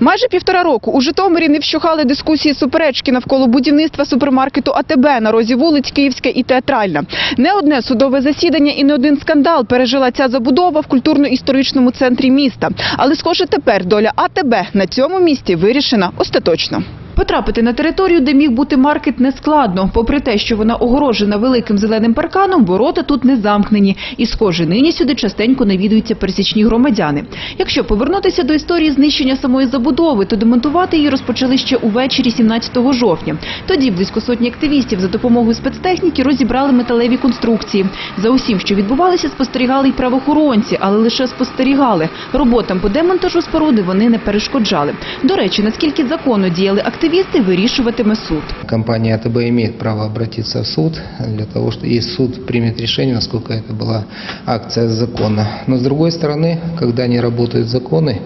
Майже півтора року у Житомирі не вщухали дискусії суперечки навколо будівництва супермаркету АТБ на розі вулиць Київська і Театральна. Не одне судове засідання і не один скандал пережила ця забудова в культурно-історичному центрі міста. Але, схоже, тепер доля АТБ на цьому місці вирішена остаточно. Потрапити на територію, де міг бути маркет, не складно. Попри те, що вона огорожена великим зеленим парканом, ворота тут не замкнені. І, схоже, нині сюди частенько навідуються пересічні громадяни. Якщо повернутися до історії знищення самої забудови, то демонтувати її розпочали ще увечері 17 жовтня. Тоді близько сотні активістів за допомогою спецтехніки розібрали металеві конструкції. За усім, що відбувалося, спостерігали й правоохоронці, але лише спостерігали. Роботам по демонтажу споруди вони не перешкоджали. До речі, наскільки законно діяли активісти, вирішуватиме суд. Компания АТБ имеет право обратиться в суд для того, что и суд примет решение, насколько это была акция закона. Но с другой стороны, когда не работают законы,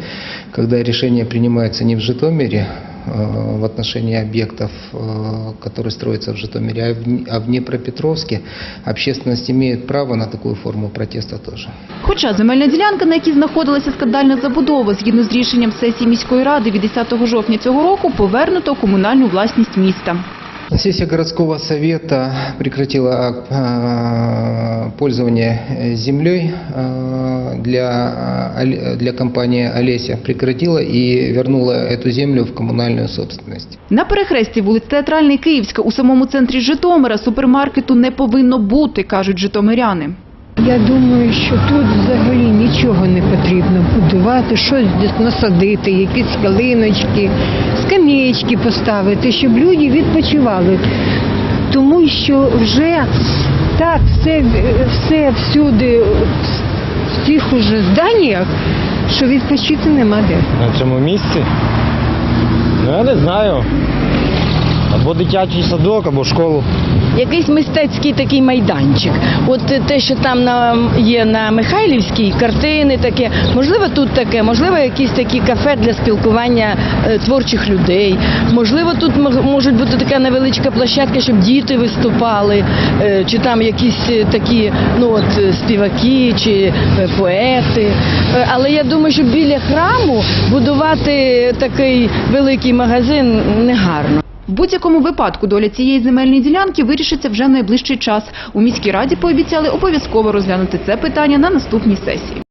когда решение принимается не в Житомире, э, в отношении объектов, э, которые строятся в Житомире, а в Дни- а в Днепропетровске, общественность имеет право на такую форму протеста тоже. Хоча земельна ділянка, на якій знаходилася скандальна забудова, згідно з рішенням сесії міської ради від 10 жовтня цього року, повернуто у комунальну власність міста. Сессия городского совета прекратила э, пользование э, землей э, для, э, Оле- для компании Олеся, прекратила и вернула эту землю в коммунальную собственность. На перехресті вулиць Театральна і Київська у самому центрі Житомира супермаркету не повинно бути, кажуть житомиряни. Я думаю, що тут взагалі нічого не потрібно будувати, щось десь насадити, якісь калиночки, скам'ячки поставити, щоб люди відпочивали. Тому що вже так все, все всюди, в цих уже зданнях, що відпочити нема де. на цьому місці? Ну я не знаю. Або дитячий садок, або школу. Якийсь мистецький такий майданчик. От те, що там на є на Михайлівській, картини таке, можливо, тут таке, можливо, якісь такі кафе для спілкування е, творчих людей. Можливо, тут можуть бути така невеличка площадка, щоб діти виступали, е, чи там якісь е, такі, ну от співаки чи поети. Але я думаю, що біля храму будувати такий великий магазин негарно. В будь-якому випадку доля цієї земельної ділянки вирішиться вже найближчий час. У міській раді пообіцяли обов'язково розглянути це питання на наступній сесії.